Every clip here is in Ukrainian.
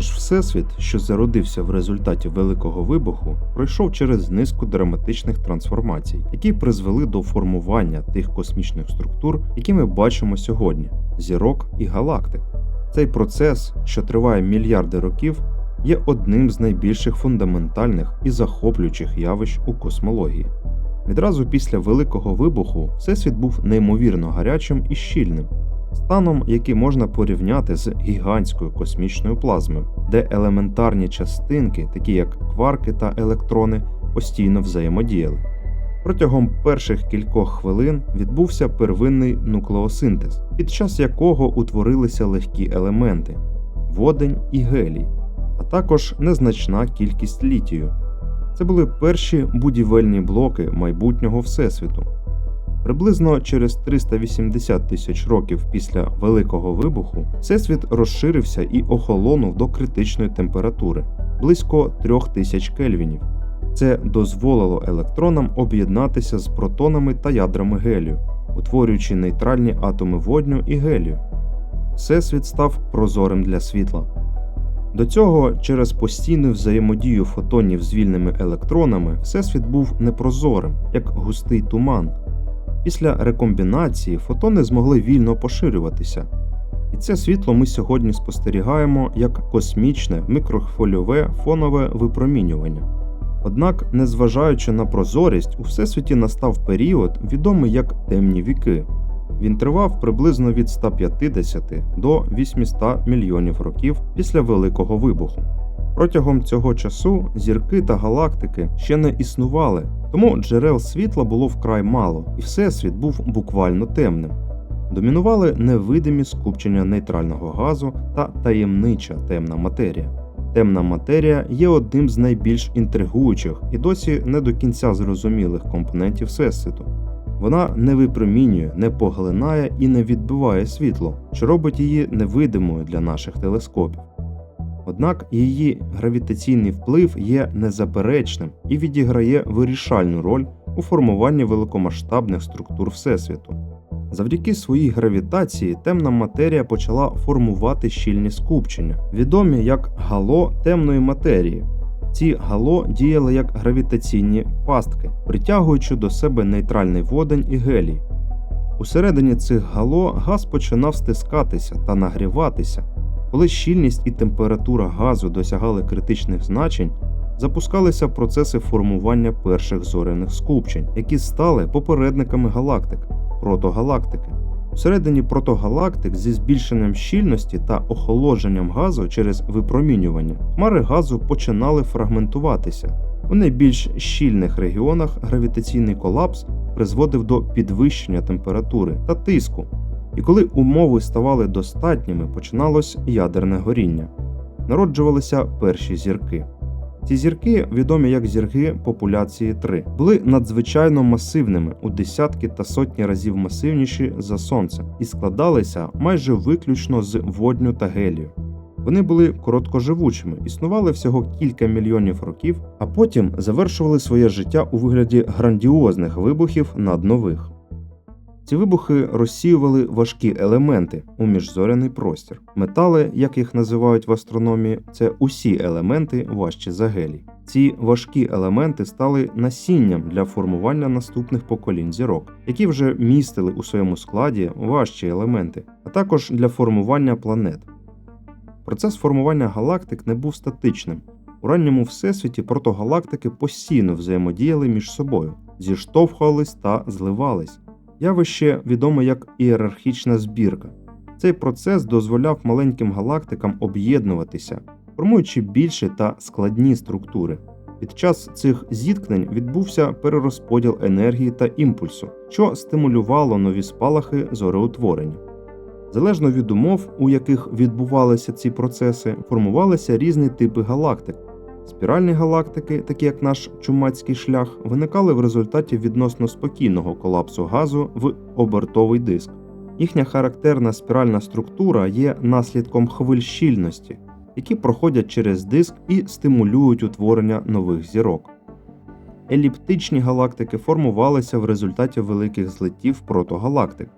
Наш всесвіт, що зародився в результаті великого вибуху, пройшов через низку драматичних трансформацій, які призвели до формування тих космічних структур, які ми бачимо сьогодні зірок і галактик. Цей процес, що триває мільярди років, є одним з найбільших фундаментальних і захоплюючих явищ у космології. Відразу після великого вибуху всесвіт був неймовірно гарячим і щільним, станом, який можна порівняти з гігантською космічною плазмою, де елементарні частинки, такі як кварки та електрони, постійно взаємодіяли. Протягом перших кількох хвилин відбувся первинний нуклеосинтез, під час якого утворилися легкі елементи водень і гелій, а також незначна кількість літію. Це були перші будівельні блоки майбутнього всесвіту. Приблизно через 380 тисяч років після Великого вибуху всесвіт розширився і охолонув до критичної температури близько 3000 кельвінів. Це дозволило електронам об'єднатися з протонами та ядрами гелію, утворюючи нейтральні атоми водню і гелію. Всесвіт став прозорим для світла. До цього, через постійну взаємодію фотонів з вільними електронами, всесвіт був непрозорим, як густий туман. Після рекомбінації фотони змогли вільно поширюватися. І це світло ми сьогодні спостерігаємо як космічне мікрохвильове фонове випромінювання. Однак, незважаючи на прозорість, у всесвіті настав період, відомий як темні віки. Він тривав приблизно від 150 до 800 мільйонів років після Великого вибуху. Протягом цього часу зірки та галактики ще не існували, тому джерел світла було вкрай мало, і всесвіт був буквально темним. Домінували невидимі скупчення нейтрального газу та таємнича темна матерія. Темна матерія є одним з найбільш інтригуючих і досі не до кінця зрозумілих компонентів всесвіту. Вона не випромінює, не поглинає і не відбиває світло, що робить її невидимою для наших телескопів. Однак її гравітаційний вплив є незаперечним і відіграє вирішальну роль у формуванні великомасштабних структур Всесвіту. Завдяки своїй гравітації темна матерія почала формувати щільні скупчення, відомі як гало темної матерії. Ці гало діяли як гравітаційні пастки, притягуючи до себе нейтральний водень і гелій. Усередині цих гало газ починав стискатися та нагріватися. Коли щільність і температура газу досягали критичних значень, запускалися процеси формування перших зоряних скупчень, які стали попередниками галактик протогалактики. Всередині протогалактик зі збільшенням щільності та охолодженням газу через випромінювання хмари газу починали фрагментуватися. У найбільш щільних регіонах гравітаційний колапс призводив до підвищення температури та тиску, і коли умови ставали достатніми, починалось ядерне горіння. Народжувалися перші зірки. Ці зірки, відомі як зірки популяції 3, були надзвичайно масивними у десятки та сотні разів масивніші за сонце і складалися майже виключно з водню та гелію. Вони були короткоживучими, існували всього кілька мільйонів років, а потім завершували своє життя у вигляді грандіозних вибухів над нових. Ці вибухи розсіювали важкі елементи у міжзоряний простір. Метали, як їх називають в астрономії, це усі елементи важчі за гелій. Ці важкі елементи стали насінням для формування наступних поколінь зірок, які вже містили у своєму складі важчі елементи, а також для формування планет. Процес формування галактик не був статичним. У ранньому всесвіті протогалактики постійно взаємодіяли між собою, зіштовхувались та зливались. Явище відоме як ієрархічна збірка. Цей процес дозволяв маленьким галактикам об'єднуватися, формуючи більші та складні структури. Під час цих зіткнень відбувся перерозподіл енергії та імпульсу, що стимулювало нові спалахи зореутворення. Залежно від умов, у яких відбувалися ці процеси, формувалися різні типи галактик. Спіральні галактики, такі як наш чумацький шлях, виникали в результаті відносно спокійного колапсу газу в обертовий диск. Їхня характерна спіральна структура є наслідком хвиль щільності, які проходять через диск і стимулюють утворення нових зірок. Еліптичні галактики формувалися в результаті великих злетів протогалактик.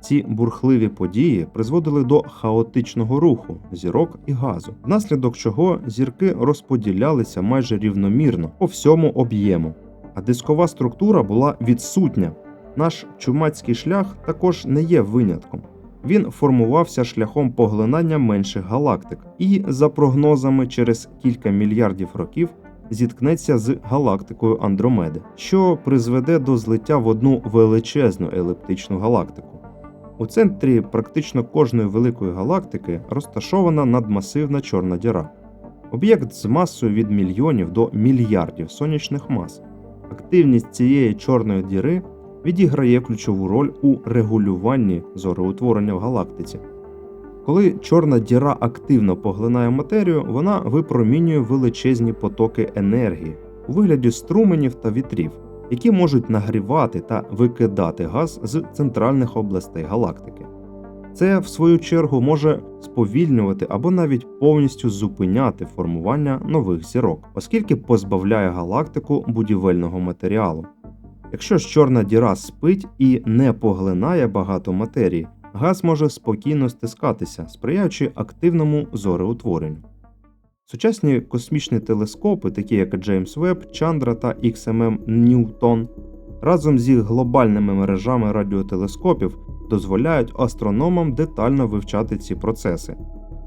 Ці бурхливі події призводили до хаотичного руху зірок і газу, внаслідок чого зірки розподілялися майже рівномірно по всьому об'єму, а дискова структура була відсутня. Наш чумацький шлях також не є винятком. Він формувався шляхом поглинання менших галактик і, за прогнозами, через кілька мільярдів років зіткнеться з галактикою Андромеди, що призведе до злиття в одну величезну еліптичну галактику. У центрі практично кожної великої галактики розташована надмасивна чорна діра. Об'єкт з масою від мільйонів до мільярдів сонячних мас. Активність цієї чорної діри відіграє ключову роль у регулюванні зороутворення в галактиці. Коли чорна діра активно поглинає матерію, вона випромінює величезні потоки енергії у вигляді струменів та вітрів, які можуть нагрівати та викидати газ з центральних областей галактики. Це, в свою чергу, може сповільнювати або навіть повністю зупиняти формування нових зірок, оскільки позбавляє галактику будівельного матеріалу. Якщо ж чорна діра спить і не поглинає багато матерії, газ може спокійно стискатися, сприяючи активному зореутворенню. Сучасні космічні телескопи, такі як Джеймс Веб, Чандра та XMM Ньютон, разом з їх глобальними мережами радіотелескопів дозволяють астрономам детально вивчати ці процеси.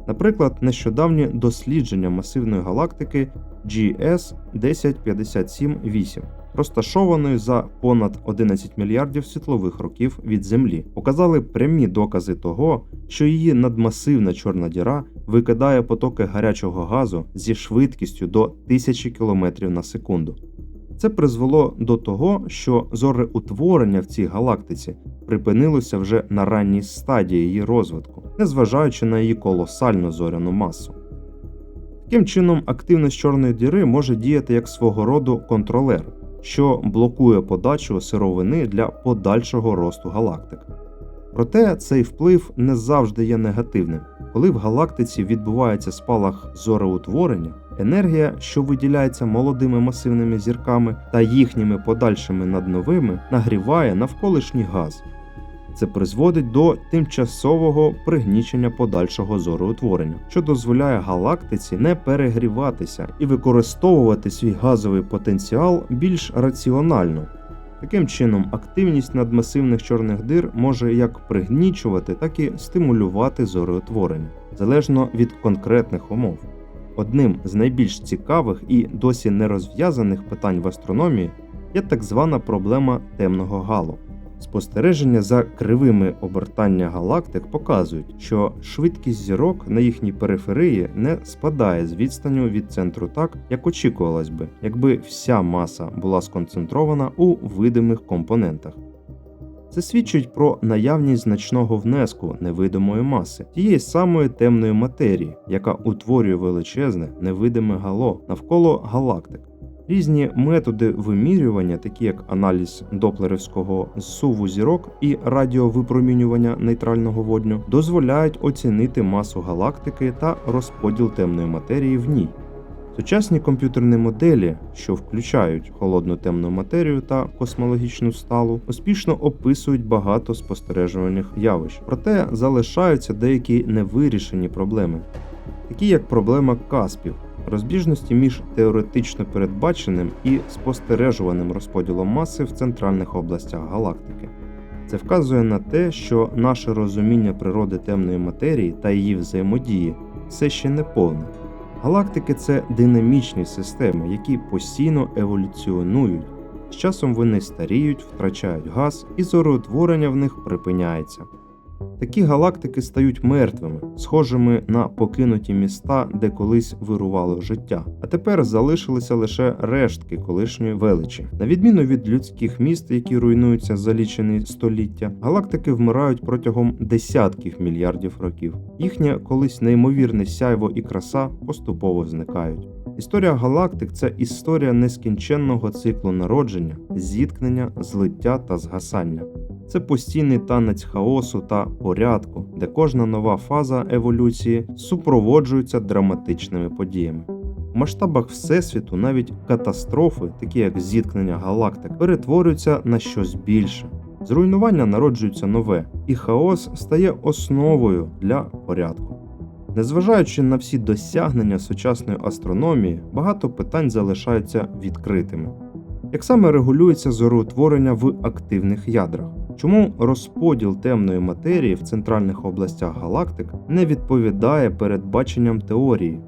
Наприклад, нещодавні дослідження масивної галактики GS 10578, розташованої за понад 11 мільярдів світлових років від Землі, показали прямі докази того, що її надмасивна чорна діра викидає потоки гарячого газу зі швидкістю до 1000 км на секунду. Це призвело до того, що зореутворення в цій галактиці припинилося вже на ранній стадії її розвитку, незважаючи на її колосальну зоряну масу. Таким чином, активність чорної діри може діяти як свого роду контролер, що блокує подачу сировини для подальшого росту галактик. Проте цей вплив не завжди є негативним. Коли в галактиці відбувається спалах зореутворення, енергія, що виділяється молодими масивними зірками та їхніми подальшими надновими, нагріває навколишній газ. Це призводить до тимчасового пригнічення подальшого зороутворення, що дозволяє галактиці не перегріватися і використовувати свій газовий потенціал більш раціонально. Таким чином, активність надмасивних чорних дир може як пригнічувати, так і стимулювати зороутворення, залежно від конкретних умов. Одним з найбільш цікавих і досі нерозв'язаних питань в астрономії є так звана проблема темного галу. Спостереження за кривими обертання галактик показують, що швидкість зірок на їхній периферії не спадає з відстанню від центру так, як очікувалось би, якби вся маса була сконцентрована у видимих компонентах. Це свідчить про наявність значного внеску невидимої маси, тієї самої темної матерії, яка утворює величезне невидиме гало навколо галактик. Різні методи вимірювання, такі як аналіз доплерівського зсуву зірок і радіовипромінювання нейтрального водню, дозволяють оцінити масу галактики та розподіл темної матерії в ній. Сучасні комп'ютерні моделі, що включають холодну темну матерію та космологічну сталу, успішно описують багато спостережувальних явищ, проте залишаються деякі невирішені проблеми, такі як проблема Каспів розбіжності між теоретично передбаченим і спостережуваним розподілом маси в центральних областях галактики. Це вказує на те, що наше розуміння природи темної матерії та її взаємодії все ще не повне. Галактики це динамічні системи, які постійно еволюціонують. З часом вони старіють, втрачають газ, і зороутворення в них припиняється. Такі галактики стають мертвими, схожими на покинуті міста, де колись вирувало життя, а тепер залишилися лише рештки колишньої величі. На відміну від людських міст, які руйнуються за лічені століття, галактики вмирають протягом десятків мільярдів років. Їхнє колись неймовірне сяйво і краса поступово зникають. Історія галактик це історія нескінченного циклу народження, зіткнення, злиття та згасання. Це постійний танець хаосу та порядку, де кожна нова фаза еволюції супроводжується драматичними подіями. В масштабах Всесвіту навіть катастрофи, такі як зіткнення галактик, перетворюються на щось більше. З руйнування народжується нове, і хаос стає основою для порядку. Незважаючи на всі досягнення сучасної астрономії, багато питань залишаються відкритими. Як саме регулюється зороутворення в активних ядрах? Чому розподіл темної матерії в центральних областях галактик не відповідає передбаченням теорії?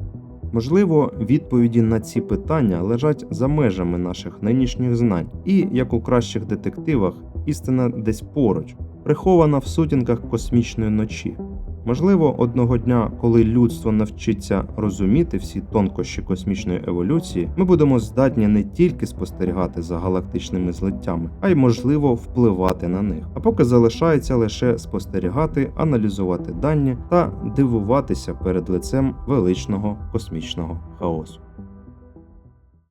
Можливо, відповіді на ці питання лежать за межами наших нинішніх знань, і, як у кращих детективах, істина десь поруч, прихована в сутінках космічної ночі. Можливо, одного дня, коли людство навчиться розуміти всі тонкощі космічної еволюції, ми будемо здатні не тільки спостерігати за галактичними злиттями, а й можливо впливати на них. А поки залишається лише спостерігати, аналізувати дані та дивуватися перед лицем величного космічного хаосу.